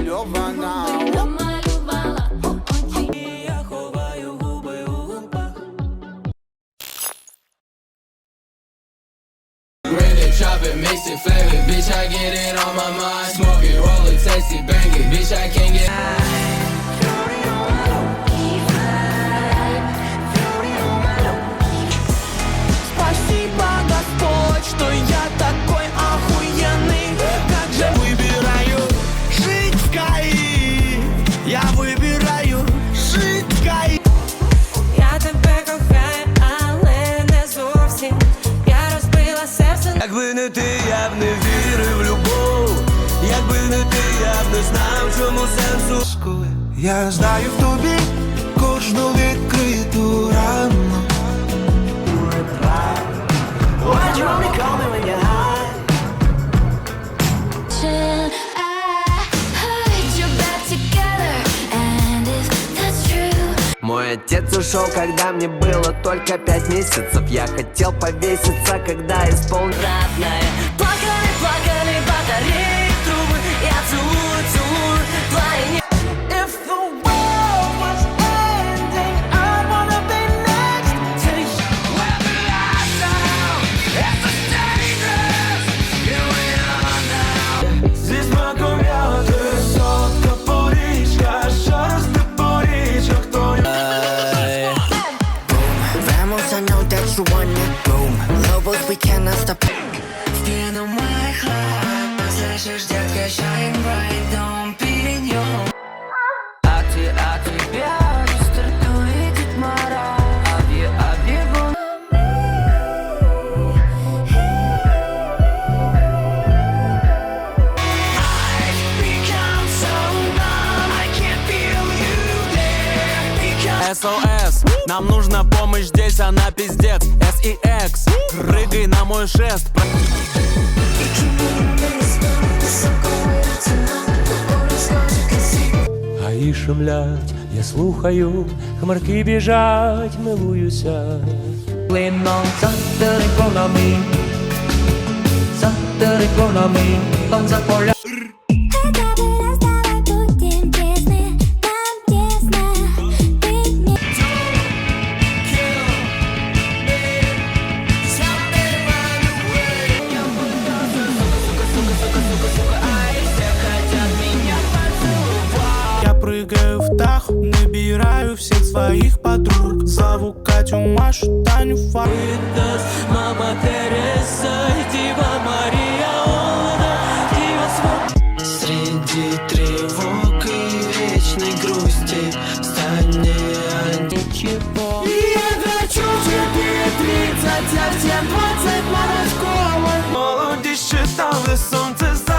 намальована. намалювала очі. Я ховаю губи у губах. Really chop it, mix it, flavor, bitch. I get it on my mind. Smoke it, roll it, taste it, bang it, bitch. I can't get. Спасибо, Якби не ти, я б не вірив в любов. Якби не ти, я б не знав, чому сенсу. Я знаю в тобі кожну відкриту рану. Why'd you only call me when you're Отец ушел, когда мне было только пять месяцев. Я хотел повеситься, когда исполнил. Родная, Vamos, I know that you want it, boom Lobos, we cannot stop Стену моих лап Слышишь, детка, shine bright Дом перенём А нам нужна помощь здесь, она пиздец. С и X, прыгай на мой шест. А і шумлять, я слухаю, хмарки біжать, милуюся. Клином за териконами, за териконами, он за поля. Таню, Фа Мама Тереса, Дива Мария, Олда, Дива Среди тревог и вечной грусти Стань мне ничего Я хочу тебе тридцать, а всем двадцать морозковой Молодежь читала солнце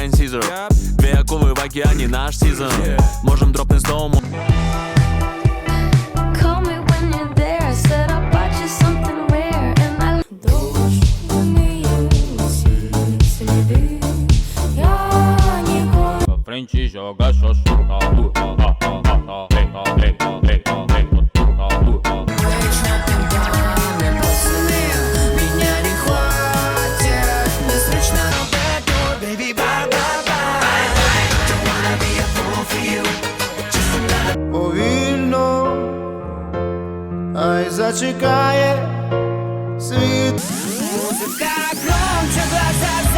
моем капе Drain Caesar Две акулы в океане наш сезон Можем дропнуть с дому Call me ай зачекає світ. Музыка громче, глаза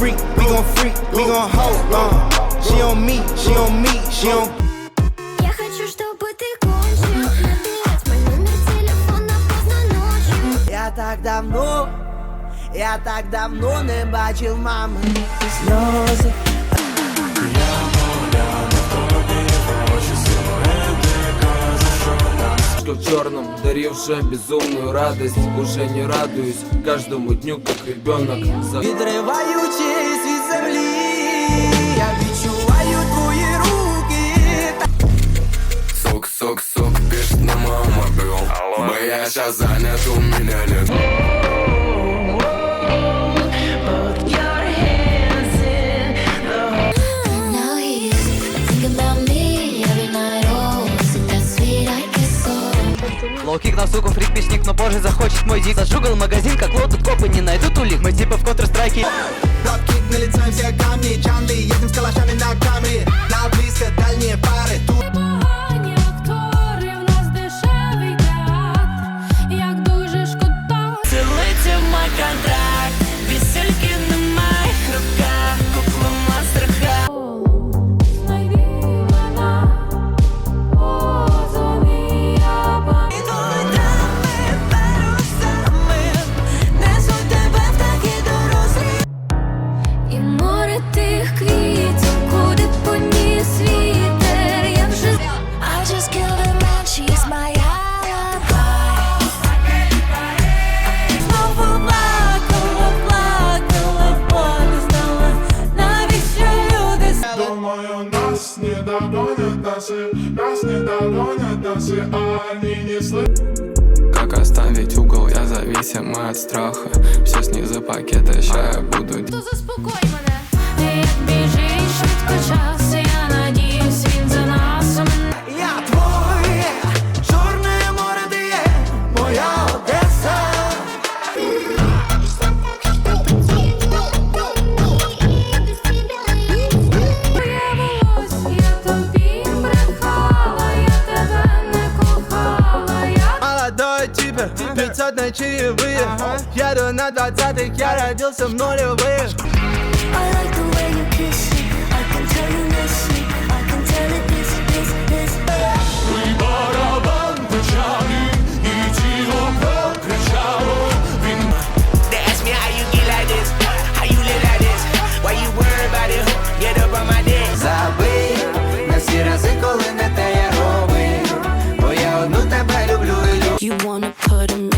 freak, we gon' freak, we gon' hold on. She on me, she on me, she on Я хочу, чтобы ты кончил. Набирать мой номер телефона поздно ночью. Я так давно, я так давно не бачив мами сльози в черном, дарившая безумную радость Уже не радуюсь каждому дню, как ребенок за... Сук, сук, сук, пишет на мама был Бо я сейчас занят, у меня нет Now he's thinking about me every night. Oh, isn't that sweet? I guess so. Лоукик на суку, фрик, пичник, но позже захочет мой дик Зажугал магазин, как лот, тут копы не найдут улик Мы типа в контр-страйке наши, нас не догонят наши, а они не слышат. Как оставить угол, я зависим от страха Все снизу пакета, ща я буду То заспокой мене, на чаевые Еду на двадцатых, я родился в нулевых I like the way you kiss me. I can tell you miss me. I can tell it this, this, this. They ask me how you get like this How you live like this Why you worry about it Get up on my dick Забий на всі рази, коли не те я робив Бо я одну тебе люблю і люблю You wanna put him